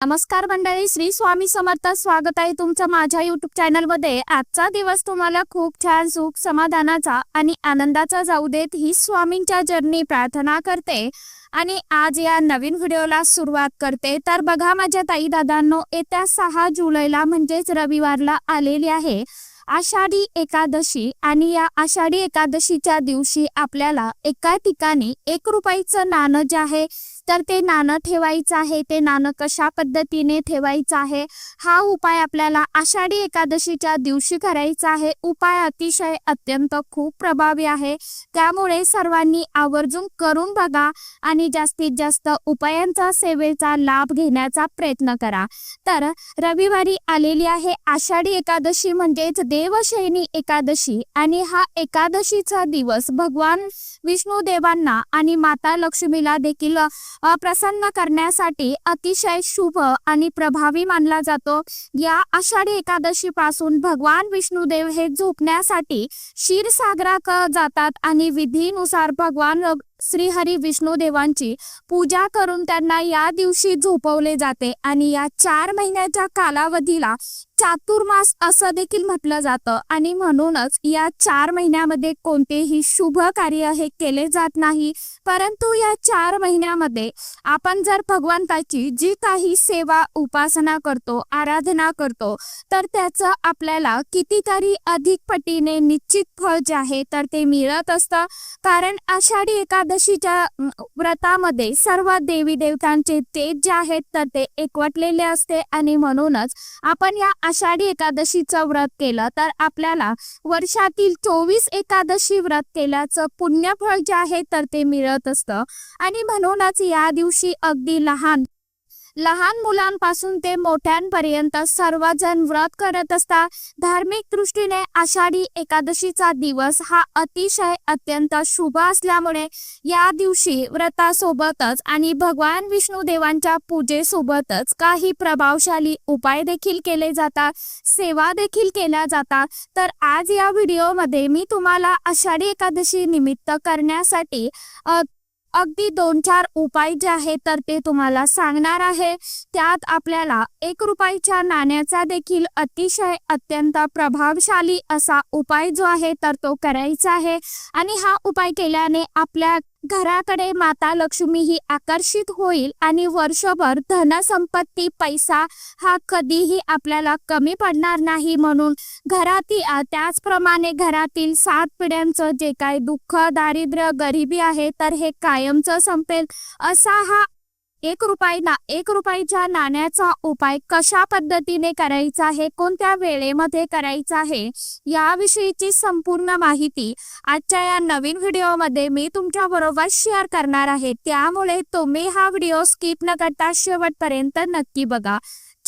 नमस्कार मंडळी श्री स्वामी समर्थ स्वागत आहे तुमचं माझ्या युट्यूब चॅनलमध्ये आजचा दिवस तुम्हाला खूप छान सुख समाधानाचा आणि आनंदाचा जाऊ देत ही स्वामींच्या जर्नी प्रार्थना करते. आणि आज या नवीन व्हिडिओला सुरुवात करते. तर बघा माझ्या ताई दादांनो येत्या सहा जुलैला म्हणजेच रविवारला आलेली आहे. आषाढी एकादशी आणि या आषाढी एकादशीच्या दिवशी आपल्याला एका ठिकाणी एक रुपयाचं नाणं जे आहे तर ते नाणं ठेवायचं आहे ते नाणं कशा पद्धतीने ठेवायचं आहे हा उपाय आपल्याला आषाढी एकादशीच्या दिवशी करायचा आहे. उपाय अतिशय अत्यंत खूप प्रभावी आहे. त्यामुळे सर्वांनी आवर्जून करून बघा आणि जास्तीत जास्त उपायांचा सेवेचा लाभ घेण्याचा प्रयत्न करा. तर रविवारी आलेली आहे आषाढी एकादशी म्हणजेच देवशयनी एकादशी आणि हा एकादशीचा दिवस भगवान विष्णू देवांना आणि माता लक्ष्मीला देखील प्रसन्न करण्यासाठी अतिशय शुभ आणि प्रभावी मानला जातो. या आषाढी एकादशी पासून भगवान विष्णुदेव हे झोपण्यासाठी क्षीरसागराक जातात आणि विधीनुसार भगवान श्रीहरी विष्णू देवांची पूजा करून त्यांना या दिवशी झोपवले जाते आणि या चार महिन्याच्या कालावधीला चातुर्मास असं देखील म्हटलं जातं. आणि म्हणूनच या चार महिन्यामध्ये कोणतेही शुभ कार्य हे केले जात नाही. परंतु या चार महिन्यामध्ये आपण जर भगवंताची जी काही सेवा उपासना करतो आराधना करतो तर त्याचं आपल्याला कितीतरी अधिक पटीने निश्चित फळ जे आहे तर ते मिळत असतं. कारण आषाढी एका एकादशीच्या व्रतामध्ये सर्व देवी देवतांचे तेज जे आहेत तर ते एकवटलेले असते. आणि म्हणूनच आपण या आषाढी एकादशीचं व्रत केलं तर आपल्याला वर्षातील चोवीस एकादशी व्रत केल्याचं पुण्यफळ जे आहे तर ते मिळत असतं. आणि म्हणूनच या दिवशी अगदी लहान लहान मुलांपासून ते मोठ्यांपर्यंत सर्वजण व्रत करत असतात धार्मिक दृष्टीने आषाढी एकादशीचा दिवस हा अतिशय अत्यंत शुभ असल्यामुळे या दिवशी व्रतासोबतच आणि भगवान विष्णू देवांच्या पूजेसोबतच काही प्रभावशाली उपाय देखील केले जातात सेवा देखील केल्या जातात तर आज या व्हिडिओमध्ये मी तुम्हाला आषाढी एकादशी निमित्त करण्यासाठी अगदी दोन चार उपाय जे आहेत तर ते तुम्हाला सांगणार आहे. त्यात आपल्याला एक रुपयाच्या नाण्याचा देखील अतिशय अत्यंत प्रभावशाली असा उपाय जो आहे तर तो करायचा आहे. आणि हा उपाय केल्याने आपल्या घराकडे माता लक्ष्मी ही आकर्षित होईल आणि वर्षभर धनसंपत्ती पैसा हा कधीही आपल्याला कमी पडणार नाही म्हणून घरातील त्याचप्रमाणे घरातील सात पिढ्यांचं जे काही दुःख दारिद्र्य गरिबी आहे तर हे कायमचं संपेल असा हा एक रुपये ना एक रुपयाच्या नाण्याचा उपाय कशा पद्धतीने करायचा आहे? कोणत्या वेळेमध्ये करायचा आहे? याविषयीची संपूर्ण माहिती आजच्या या नवीन व्हिडिओमध्ये मी तुमच्या बरोबर शेअर करणार आहे. त्यामुळे तुम्ही हा व्हिडिओ स्किप न करता शेवटपर्यंत नक्की बघा.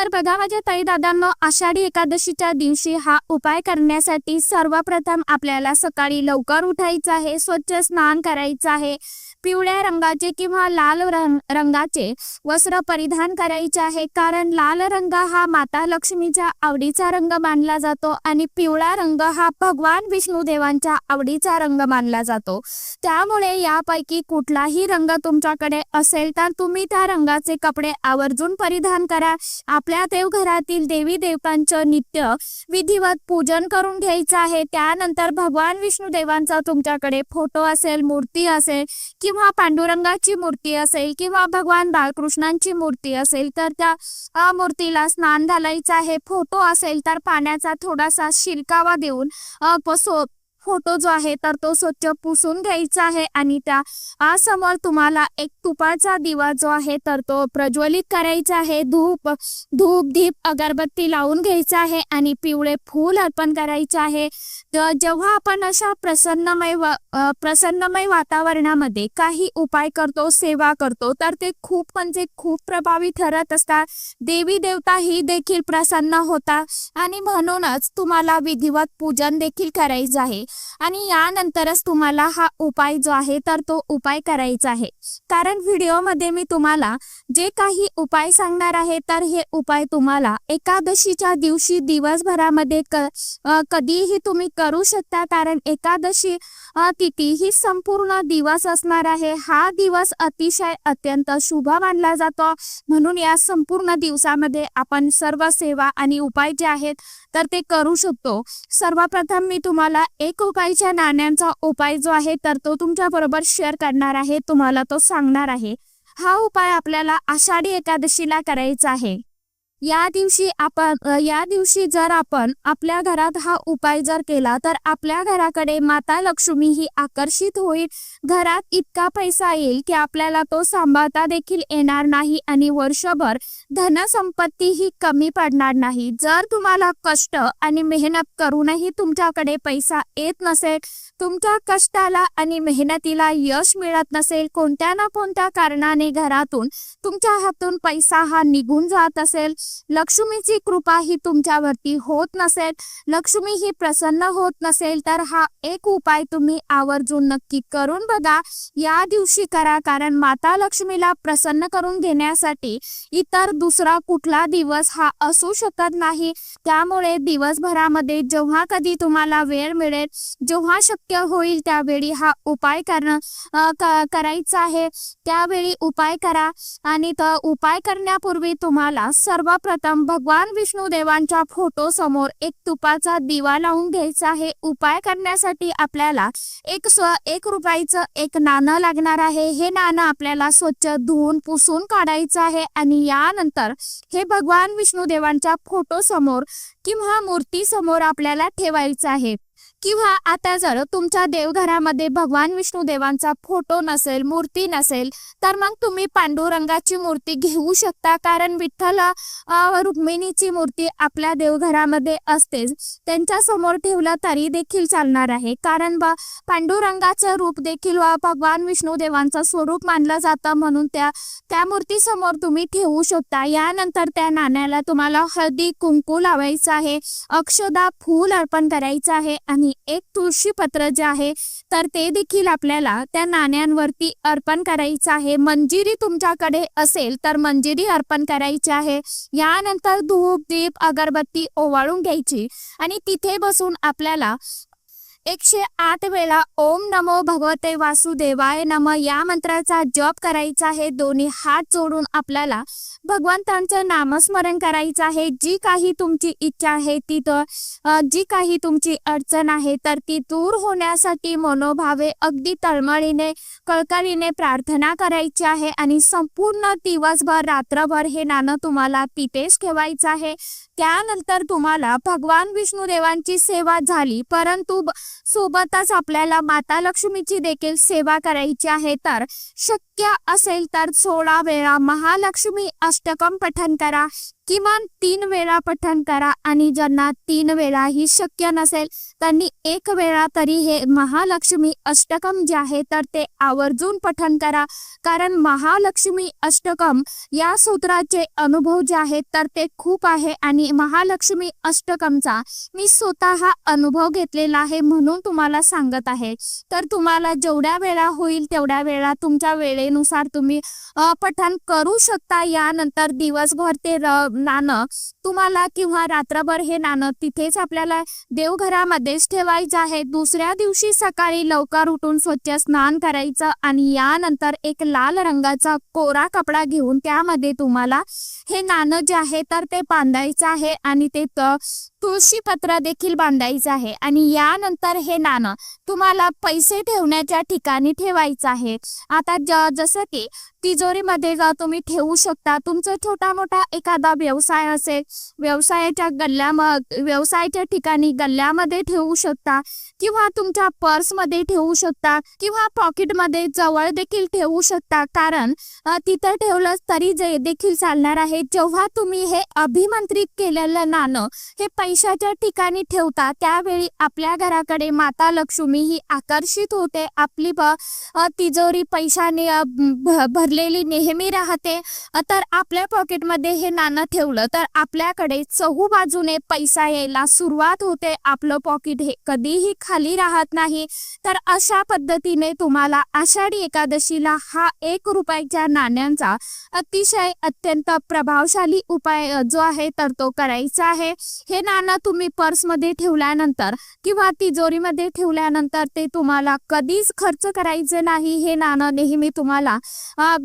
तर बघा माझ्या ताई दादांनो आषाढी एकादशीच्या दिवशी हा उपाय करण्यासाठी सर्वप्रथम आपल्याला सकाळी लवकर उठायचं आहे स्वच्छ स्नान करायचं आहे. पिवळ्या रंगाचे किंवा लाल रंगाचे वस्त्र परिधान करायचे आहे. कारण लाल रंग हा माता लक्ष्मीच्या आवडीचा रंग मानला जातो आणि पिवळा रंग हा भगवान विष्णू देवांच्या आवडीचा रंग मानला जातो. त्यामुळे यापैकी कुठलाही रंग तुमच्याकडे असेल तर तुम्ही त्या रंगाचे कपडे आवर्जून परिधान करा. आपल्या देवघरातील देवी देवतांचं नित्य विधिवत पूजन करून घ्यायचं आहे. त्यानंतर भगवान विष्णू देवांचा तुमच्याकडे फोटो असेल मूर्ती असेल किंवा पांडुरंगाची मूर्ती असेल किंवा भगवान बाळकृष्णांची मूर्ती असेल तर त्या मूर्तीला स्नान घालायचं आहे फोटो असेल तर पाण्याचा थोडासा शिरकावा देऊन पसो फोटो जो आहे तर तो स्वच्छ पुसून घ्यायचा आहे आणि त्या समोर तुम्हाला एक तुपाचा दिवा जो आहे तर तो प्रज्वलित करायचा आहे. धूप धूप दीप अगरबत्ती लावून घ्यायचा आहे आणि पिवळे फूल अर्पण करायचे आहे. जेव्हा आपण अशा प्रसन्नमय प्रसन्नमय वातावरणामध्ये काही उपाय करतो सेवा करतो तर ते खूप म्हणजे खूप प्रभावी ठरत असतात. देवी देवता ही देखील प्रसन्न होता आणि म्हणूनच तुम्हाला विधिवत पूजन देखील करायचं आहे. आणि यानंतरच तुम्हाला हा उपाय जो आहे तर तो उपाय करायचा आहे. कारण व्हिडिओमध्ये मी तुम्हाला जे काही उपाय सांगणार आहे तर हे उपाय तुम्हाला एकादशीच्या दिवशी दिवसभरामध्ये कधीही तुम्ही करू शकता. कारण एकादशी तिथी ही संपूर्ण दिवस असणार आहे. हा दिवस अतिशय अत्यंत शुभ मानला जातो. म्हणून या संपूर्ण दिवसामध्ये आपण सर्व सेवा आणि उपाय जे आहेत तर ते करू शकतो. सर्वप्रथम मी तुम्हाला एक रुपयाच्या नाण्यांचा उपाय जो आहे तर तो तुमच्या बरोबर शेअर करणार आहे तुम्हाला तो सांगणार आहे. हा उपाय आपल्याला आषाढी एकादशीला करायचा आहे. या दिवशी आपण या दिवशी जर आपण आपल्या घरात हा उपाय जर केला तर आपल्या घराकडे माता लक्ष्मी ही आकर्षित होईल. घरात इतका पैसा येईल की आपल्याला तो सांभाळता देखील येणार नाही आणि वर्षभर धनसंपत्ती ही कमी पडणार नाही. जर तुम्हाला कष्ट आणि मेहनत करूनही तुमच्याकडे पैसा येत नसेल तुमच्या कष्टाला आणि मेहनतीला यश मिळत नसेल कोणत्या ना कोणत्या कारणाने घरातून तुमच्या हातून पैसा हा निघून जात असेल. लक्ष्मीची कृपा ही तुमच्यावरती होत नसेल लक्ष्मी ही प्रसन्न होत नसेल तर हा एक उपाय तुम्ही आवर्जून नक्की करून बघा. या दिवशी करा कारण माता लक्ष्मीला प्रसन्न करून घेण्यासाठी इतर दुसरा कुठला दिवस हा असू शकत नाही. त्यामुळे दिवसभरामध्ये जेव्हा कधी तुम्हाला वेळ मिळेल जेव्हा शक्य होईल त्यावेळी हा उपाय करणं करायचा आहे. त्यावेळी उपाय करा आणि तर उपाय करण्यापूर्वी तुम्हाला सर्व सर्वप्रथम भगवान विष्णू देवांच्या फोटो समोर एक तुपाचा दिवा लावून घ्यायचा आहे. उपाय करण्यासाठी आपल्याला एक स्व एक रुपयाचं एक नाणं लागणार आहे. हे नाणं आपल्याला स्वच्छ धुवून पुसून काढायचं आहे आणि यानंतर हे भगवान विष्णू देवांच्या फोटो समोर किंवा मूर्ती समोर आपल्याला ठेवायचं आहे. किंवा आता जर तुमच्या देवघरामध्ये भगवान विष्णू देवांचा फोटो नसेल मूर्ती नसेल तर मग तुम्ही पांडुरंगाची मूर्ती घेऊ शकता. कारण विठ्ठल रुक्मिणीची मूर्ती आपल्या देवघरामध्ये असतेच. त्यांच्यासमोर ठेवलं तरी देखील चालणार आहे. कारण बा पांडुरंगाचं रूप देखील भगवान विष्णू देवांचं स्वरूप मानलं जातं म्हणून त्या त्या मूर्ती समोर तुम्ही ठेवू शकता. यानंतर त्या नाण्याला तुम्हाला हळदी कुंकू लावायचं आहे. अक्षदा फूल अर्पण करायचं आहे आणि एक तुळशी पत्र जे आहे तर ते देखील आपल्याला त्या नाण्यांवरती अर्पण करायचं आहे. मंजिरी तुमच्याकडे असेल तर मंजिरी अर्पण करायची आहे. यानंतर धूप दीप अगरबत्ती ओवाळून घ्यायची आणि तिथे बसून आपल्याला एकशे आठ वेळा ओम नमो भगवते वासुदेवाय नम या मंत्राचा जप करायचा आहे. दोन्ही हात जोडून आपल्याला भगवंतांचं नामस्मरण करायचं आहे. जी काही तुमची इच्छा आहे ती तर जी काही तुमची अडचण आहे तर ती दूर होण्यासाठी मनोभावे अगदी तळमळीने कळकळीने प्रार्थना करायची आहे आणि संपूर्ण दिवसभर रात्रभर हे नाणं तुम्हाला तिथेच ठेवायचं आहे. त्यानंतर तुम्हाला भगवान विष्णुदेवांची सेवा झाली परंतु सोबतच आपल्याला माता लक्ष्मीची देखील सेवा करायची आहे. तर शक्य असेल तर सोळा वेळा महालक्ष्मी अष्टकम पठन करा. किमान तीन वेळा पठन करा आणि ज्यांना तीन वेळा ही शक्य नसेल त्यांनी एक वेळा तरी हे महालक्ष्मी अष्टकम जे आहे तर ते आवर्जून पठन करा. कारण महालक्ष्मी अष्टकम या सूत्राचे अनुभव जे आहेत तर ते खूप आहे आणि महालक्ष्मी अष्टकमचा मी स्वतः अनुभव घेतलेला आहे म्हणून तुम्हाला सांगत आहे. तर तुम्हाला जेवढ्या वेळा होईल तेवढ्या वेळा तुमच्या वेळेनुसार तुम्ही पठण करू शकता. यानंतर दिवसभर ते र- नाणं तुम्हाला किंवा रात्रभर हे नाणं तिथेच आपल्याला देवघरामध्येच ठेवायचं आहे. दुसऱ्या दिवशी सकाळी लवकर उठून स्वच्छ स्नान करायचं आणि यानंतर एक लाल रंगाचा कोरा कपडा घेऊन त्यामध्ये तुम्हाला हे नाणं जे आहे तर ते बांधायचं आहे आणि ते त- तुळशी पत्र देखील बांधायचं आहे. आणि यानंतर हे नाणं तुम्हाला पैसे ठेवण्याच्या ठिकाणी ठेवायचं आहे. आता ज जसं की तिजोरीमध्ये तुम्ही ठेवू शकता. तुमचा छोटा मोठा एखादा व्यवसाय असेल व्यवसायाच्या गल्ल्या व्यवसायाच्या ठिकाणी गल्ल्यामध्ये ठेवू शकता किंवा तुमच्या पर्समध्ये ठेवू शकता किंवा पॉकेटमध्ये जवळ देखील ठेवू शकता. कारण तिथं ठेवलं तरी जे देखील चालणार आहे जेव्हा तुम्ही हे अभिमंत्रित केलेलं नाणं हे पैशाच्या ठिकाणी ठेवता त्यावेळी आपल्या घराकडे माता लक्ष्मी ही आकर्षित होते. आपली ब तिजोरी पैशाने भरलेली नेहमी राहते. तर आपल्या पॉकेटमध्ये हे नाणं ठेवलं तर आपल्याकडे चहू बाजूने पैसा यायला सुरुवात होते. आपलं पॉकेट हे कधीही खाली राहत नाही. तर अशा पद्धतीने तुम्हाला आषाढी एकादशीला हा एक रुपयाच्या नाण्यांचा अतिशय अत्यंत प्रभावशाली उपाय जो आहे तर तो करायचा आहे. हे नाणं तुम्ही पर्समध्ये ठेवल्यानंतर किंवा तिजोरीमध्ये ठेवल्यानंतर ते तुम्हाला कधीच खर्च करायचे नाही. हे नाणं नेहमी तुम्हाला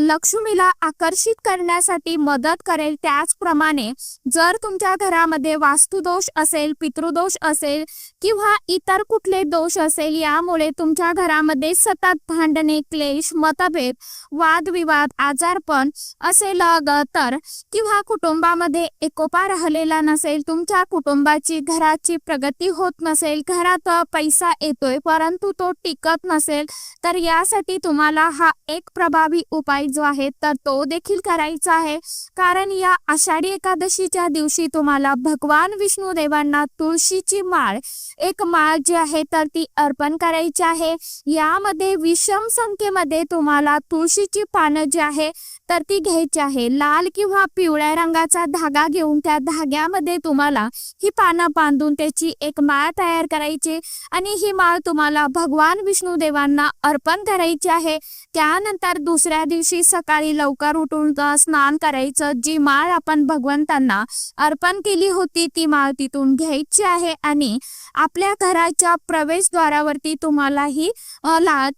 लक्ष्मीला आकर्षित करण्यासाठी मदत करेल. त्याचप्रमाणे जर तुमच्या घरामध्ये वास्तुदोष असेल पितृदोष असेल किंवा इतर कुठले दोष असेल यामुळे तुमच्या घरामध्ये सतत भांडणे क्लेश मतभेद वादविवाद आजारपण असेल अ, तर किंवा कुटुंबामध्ये एकोपा राहिलेला नसेल तुमच्या कुटुंबाची घराची प्रगती होत नसेल घरात पैसा येतोय परंतु तो टिकत नसेल तर यासाठी तुम्हाला हा एक प्रभावी उपाय जो आहे तर तो देखील करायचा आहे. कारण या आषाढी एकादशीच्या दिवशी तुम्हाला भगवान विष्णू देवांना तुळशीची माळ एक माळ जी आहे तर ती अर्पण करायची आहे. यामध्ये विषम संख्येमध्ये तुम्हाला तुळशीची पानं जी आहे तर ती घ्यायची आहे. लाल किंवा पिवळ्या रंगाचा धागा घेऊन त्या धाग्यामध्ये तुम्हाला ही पानं बांधून त्याची एक माळ तयार करायची आणि ही माळ तुम्हाला भगवान विष्णू देवांना अर्पण करायची आहे. त्यानंतर दुसऱ्या दिवशी सकाळी लवकर उठून स्नान करायचं. जी माळ आपण भगवंतांना अर्पण केली होती ती माळ तिथून घ्यायची आहे आणि आपल्या घराच्या प्रवेशद्वारावरती तुम्हाला ही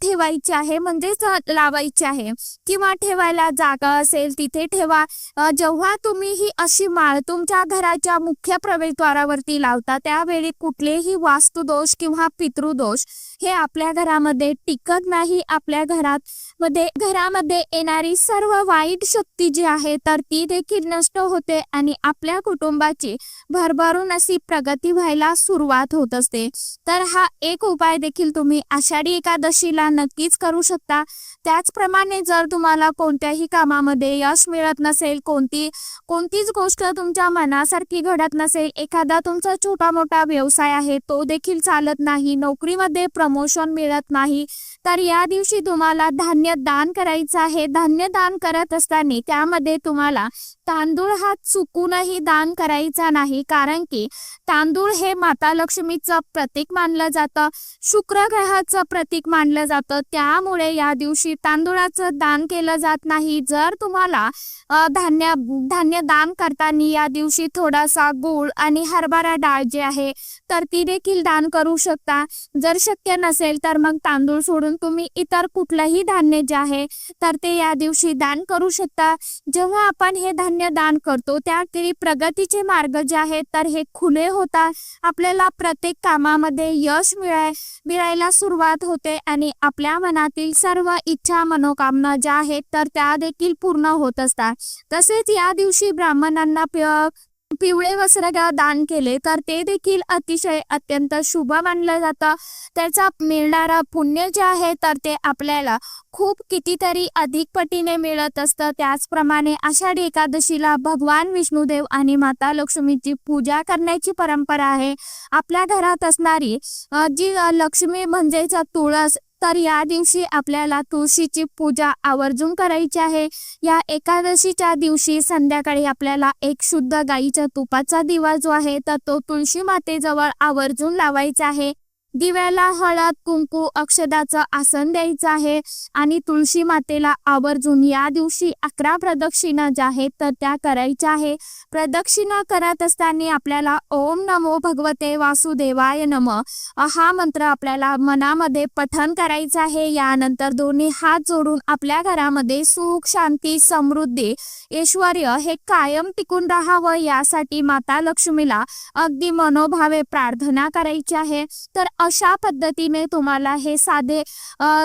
ठेवायची आहे. म्हणजेच लावायची आहे. किंवा ठेवायला जागा असेल तिथे ठेवा. जेव्हा तुम्ही ही अशी माळ तुमच्या घराच्या मुख्य प्रवेशद्वारावरती लावता त्यावेळी कुठलेही वास्तुदोष किंवा पितृदोष हे आपल्या घरामध्ये टिकत नाही. आपल्या घरात मध्ये घरामध्ये येणारी सर्व वाईट शक्ती जी आहे तर ती देखील नष्ट होते आणि आपल्या कुटुंबाची भरभरून अशी प्रगती व्हायला सुरुवात होत असते. तर हा एक उपाय देखील तुम्ही आषाढी एकादशीला नक्कीच करू शकता. त्याचप्रमाणे जर तुम्हाला कोणत्याही कामामध्ये यश मिळत नसेल कोणती कोणतीच गोष्ट तुमच्या मनासारखी घडत नसेल एखादा तुमचा छोटा मोठा व्यवसाय आहे तो देखील चालत नाही नोकरीमध्ये प्रमोशन मिळत नाही तर या दिवशी तुम्हाला धान्य दान करायचं आहे. धान्य दान करत असताना त्यामध्ये तुम्हाला तांदूळ हा चुकूनही दान करायचा नाही. कारण की तांदूळ हे माता लक्ष्मीचं प्रतीक मानलं जातं. शुक्र ग्रहाचं प्रतीक मानलं जातं. त्यामुळे या दिवशी तांदूळाचं दान केलं जात नाही. जर तुम्हाला धान्य धान्य दान करताना या दिवशी थोडासा गूळ आणि हरभरा डाळ जे आहे तर ती देखील दान करू शकता. जर शक्य नसेल तर मग तांदूळ सोडून तुम्ही इतर कुठलंही धान्य जे आहे तर ते या दिवशी दान करू शकता. जेव्हा आपण हे धान्य दान करतो त्या प्रगतीचे मार्ग जे आहेत तर हे खुले होतात. आपल्याला प्रत्येक कामामध्ये यश मिळाय मिळायला सुरुवात होते आणि आपल्या मनातील सर्व इच्छा मनोकामना ज्या आहेत तर त्या देखील पूर्ण होत असतात. तसेच या दिवशी ब्राह्मणांना पिवळे वस्त्र दान केले तर ते देखील अतिशय अत्यंत शुभ मानलं जातं. त्याचा मिळणारा पुण्य जे आहे तर ते आपल्याला खूप कितीतरी अधिक पटीने मिळत असतं. त्याचप्रमाणे आषाढी एकादशीला भगवान विष्णुदेव आणि माता लक्ष्मीची पूजा करण्याची परंपरा आहे. आपल्या घरात असणारी जी लक्ष्मी म्हणजेच तुळस तर या दिवशी आपल्याला तुळशीची पूजा आवर्जून करायची आहे. या एकादशीच्या दिवशी संध्याकाळी आपल्याला एक शुद्ध गाईच्या तुपाचा दिवा जो आहे तर तो तुळशी मातेजवळ आवर्जून लावायचा आहे. दिव्याला हळद कुंकू अक्षदाचं आसन द्यायचं आहे आणि तुळशी मातेला आवर्जून या दिवशी अकरा प्रदक्षिणा ज्या आहेत तर त्या करायच्या आहे. प्रदक्षिणा करत असताना आपल्याला ओम नमो भगवते वासुदेवाय नम. हा मंत्र आपल्याला मनामध्ये पठन करायचं आहे. यानंतर दोन्ही हात जोडून आपल्या घरामध्ये सुख शांती समृद्धी ऐश्वर हे कायम टिकून राहावं यासाठी माता लक्ष्मीला अगदी मनोभावे प्रार्थना करायची आहे. तर अशा पद्धतीने तुम्हाला हे साधे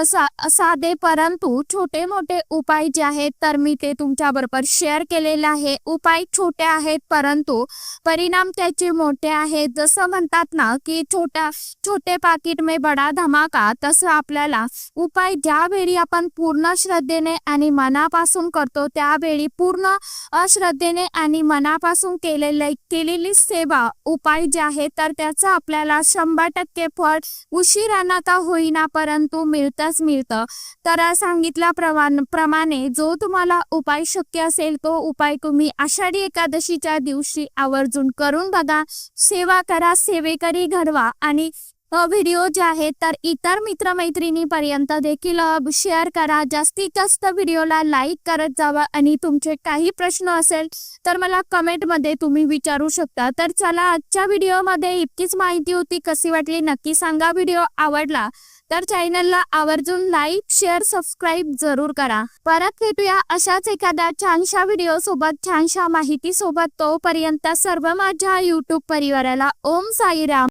सा साधे परंतु छोटे मोठे उपाय जे आहेत तर मी ते तुमच्याबरोबर शेअर केलेले आहे. उपाय छोटे आहेत परंतु परिणाम त्याचे मोठे आहेत. जसं म्हणतात ना की छोट्या छोटे पाकिट में बडा धमाका तसं आपल्याला उपाय ज्यावेळी आपण पूर्ण श्रद्धेने आणि मनापासून करतो त्यावेळी पूर्ण अश्रद्धेने आणि मनापासून केलेले केलेली सेवा उपाय जे आहे तर त्याचा आपल्याला शंभर टक्के फळ उशिरानं तर होईना परंतु मिळतंच मिळतं. तर सांगितल्याप्रमाणे प्रमाणे जो तुम्हाला उपाय शक्य असेल तो उपाय तुम्ही आषाढी एकादशीच्या दिवशी आवर्जून करून बघा. सेवा करा सेवेकरी घडवा आणि व्हिडिओ जे आहेत तर इतर मित्रमैत्रिणीपर्यंत देखील शेअर करा. जास्तीत जास्त व्हिडिओला लाईक करत जावा. आणि तुमचे काही प्रश्न असेल तर मला कमेंटमध्ये तुम्ही विचारू शकता. तर चला आजच्या व्हिडिओमध्ये इतकीच माहिती होती. कशी वाटली? नक्की सांगा. व्हिडिओ आवडला तर चॅनलला आवर्जून लाईक शेअर सबस्क्राईब जरूर करा. परत भेटूया अशाच एखाद्या छानशा व्हिडिओ सोबत छानशा माहिती सोबत तोपर्यंत सर्व माझ्या युट्यूब परिवाराला ओम साईराम.